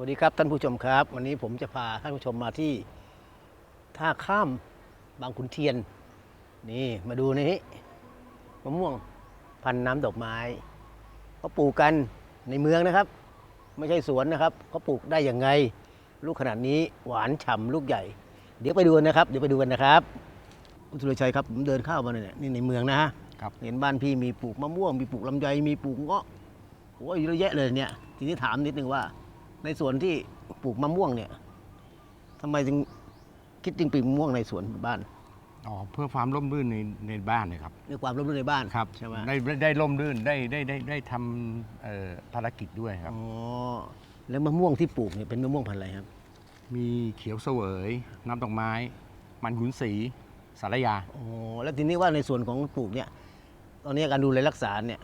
วัสดีครับท่านผู้ชมครับ วันนี้ผมจะพาท่านผู้ชมมาที่ท่าข้ามบางขุนเทียน นี่มาดูนี่มะม่วงพันธุ์น้ำดอกไม้เขาปลูกกันในเมืองนะครับ ไม่ใช่สวนนะครับเขาปลูกได้อย่างไง ลูกขนาดนี้หวานฉ่ำลูกใหญ่ เดี๋ยวไปดูกันนะครับ เดี๋ยวไปดูกันนะครับคุณสุรชัยครับผมเดินเข้ามาเนี่ยนี่ในเมืองนะฮะครับเห็นบ้านพี่มีปลูกมะม่วงมีปลูกลำไยมีปลูกเงาะโอ้ยเยอะแยะเลยเนี่ยทีนี้ถามนิดนึงว่า ในสวนที่ปลูกมะม่วงเนี่ยทำไมจึงคิดจึงปลูกมะม่วงในสวนบ้านอ๋อเพื่อความร่มรื่นในในบ้านเลยครับในความร่มรื่นในบ้านครับใช่ไหมได้ได้ได้ร่มรื่นได้ได้ได้ได้ทำเอ่อภารกิจด้วยครับ อ๋อแล้วมะม่วงที่ปลูกเนี่ยเป็นมะม่วงพันธุ์อะไรครับ มีเขียวเสวย น้ำดอกไม้ มันขุนศรีสารยาอ๋อแล้วทีนี้ว่าในส่วนของปลูกเนี่ย ตอนนี้การดูแลรักษาเนี่ย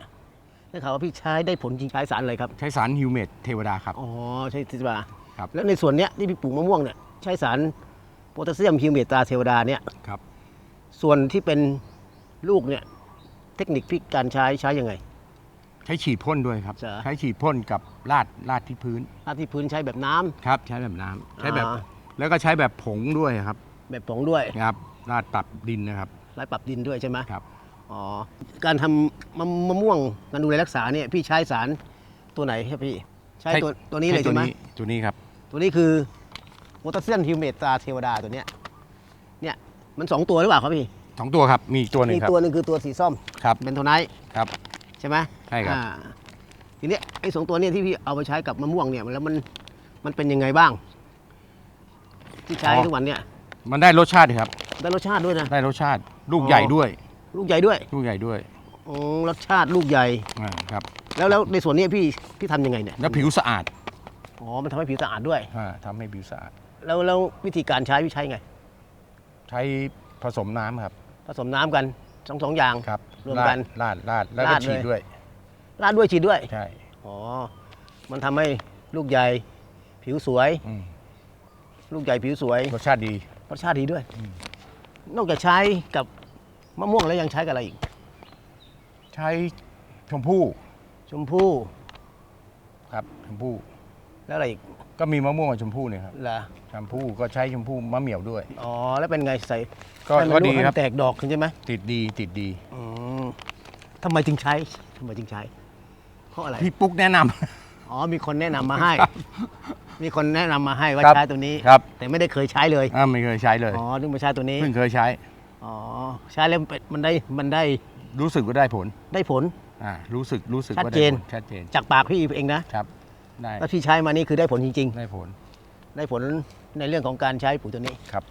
ได้ข่าวว่าพี่ใช้ได้ผลจริงใช้สารอะไรครับ ใช้สารฮิวเมดเทวดาครับ อ๋อใช่ทิศบาครับ แล้วในส่วนเนี้ยที่พี่ปลูกมะม่วงเนี่ยใช้สารโพแทสเซียมฮิวเมตตาเทวดาเนี่ยครับ ส่วนที่เป็นลูกเนี่ยเทคนิคพี่การใช้ใช้ยังไง ใช้ฉีดพ่นด้วยครับจ้ะใช้ฉีดพ่นกับลาดลาดที่พื้นถ้าที่พื้นใช้แบบน้ำ ครับ ใช้แบบน้ำใช้แบบ อ่า แล้วก็ใช้แบบผงด้วยครับแบบผงด้วยครับลาดตับดินนะครับไล่ปรับดินด้วยใช่ไหมครับ อ๋อ การทำมะมะม่วงการดูแลรักษาเนี่ยพี่ใช้สารตัวไหนครับพี่ ใช้ตัวตัวนี้เลยใช่ไหมตัวนี้ครับ ตัวนี้คือโพแทสเซียมฮิวเมตตาเทวดาตัวเนี้ยเนี่ยมันสองตัวหรือเปล่าครับพี่สองตัวครับ มีอีกตัวหนึ่งมีครับ ตัวหนึ่งคือตัวสีส้มครับเป็นโทไนท์ครับ ใช่ไหมใช่ครับ อ่าทีเนี้ยไอ้สองตัวเนี้ที่พี่เอาไปใช้กับมะม่วงเนี่ยแล้วมันมันเป็นยังไงบ้าง ที่ใช้ทุกวันเนี่ยมันได้รสชาติครับ ได้รสชาติด้วยนะ ได้รสชาติ ลูกอ๋อ ใหญ่ด้วย ลูกใหญ่ด้วยลูกใหญ่ด้วยอ๋อรสชาติลูกใหญ่ อ่าครับแล้วแล้วในส่วนนี้พี่พี่ทำยังไงเนี่ยแล้วผิวสะอาดอ๋อมันทำให้ผิวสะอาดด้วย อ่าทำให้ผิวสะอาด แล้วแล้ววิธีการใช้พี่ใช้ไง ใช้ผสมน้ำครับผสมน้ำกันสองสองอย่าง ครับรวมกันลาดลาดลาดแล้วก็ราดเลย ฉีดด้วย ราดด้วยฉีดด้วย ใช่อ๋อ มันทำให้ลูกใหญ่ ผิวสวย อืมลูกใหญ่ผิวสวยรสชาติดี รสชาติดีด้วยอืมนอกจากใช้กับ มะม่วงแล้วยังใช้กับอะไรอีก ใช้ชมพู่ชมพู่ครับชมพู่แล้วอะไรอีกก็มีมะม่วงกับชมพู่เนี่ยครับล่ะชมพู่ก็ใช้ชมพู่มะเหมี่ยวด้วย อ๋อแล้วเป็นไงใส่ก็ให้มันก็ลูดีให้คมัรับนแตกดอกขึ้นใช่ไหมติดดีติดดีอืมทำไมจึงใช้ทำไมจึงใช้เพราะอะไรพี่ปุ๊กแนะนำ อ๋อมีคนแนะนำมาให้ มีคนแนะนำมาให้ว่าครับใช้ตัวนี้ ครับ แต่ไม่ได้เคยใช้เลยอ่าไม่เคยใช้เลยอ๋อนึกมาใช้ตัวนี้ เพิ่งเคยใช้ อ๋อใช้แล้วมันเป็นมันได้มันได้รู้สึกว่าได้ผลได้ผล อ่ารู้สึกรู้สึกชัดว่าเจได้นผลชัดเจนจากปากพี่เองนะครับได้แล้วพี่ใช้มานี่คือได้ผลจริง ได้ผล ๆ ได้ผลในเรื่องของการใช้ปุ๋ยตัวนี้ครับ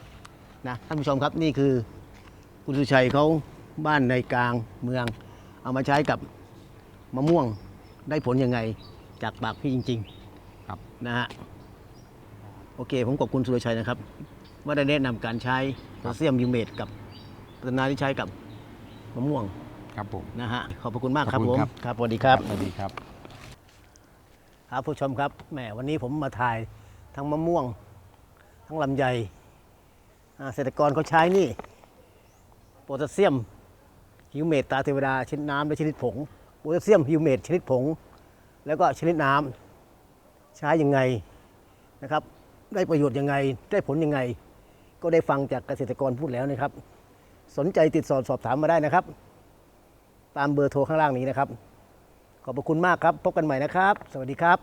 นะท่านผู้ชมครับนี่คือคุณสุชัยเขาบ้านในกลางเมือง เอามาใช้กับมะม่วงได้ผลยังไงจากปากพี่จริงๆครับ นะฮะโอเค ผมขอบคุณสุรชัยนะครับ ว่าได้แนะนำการใช้โพแทสเซียมยูเมตกับ พัฒนาที่ใช้กับมะม่วงครับผม นะฮะขอบพระคุณมากครับขอบผคุณมครับ ครับสวัสดีครับ สวัสดีครับ ครับผู้ชมครับแหมวันนี้ผมมาถ่ายทั้งมะม่วง ทั้งลำไยอ่าเกษตรกรเขาใช้นี่ โพแทสเซียมฮิวเมตตาเทวดาชนิดน้ำและชนิดผงโพแทสเซียมฮิวเมตชนิดผง แล้วก็ชนิดน้ำใช้ยังไงนะครับ ได้ประโยชน์ยังไง ได้ผลยังไง ก็ได้ฟังจากเกษตรกรพูดแล้วนะครับ สนใจติดสอบสอบถามมาได้นะครับ ตามเบอร์โทรข้างล่างนี้นะครับ ขอบพระคุณมากครับ พบกันใหม่นะครับ สวัสดีครับ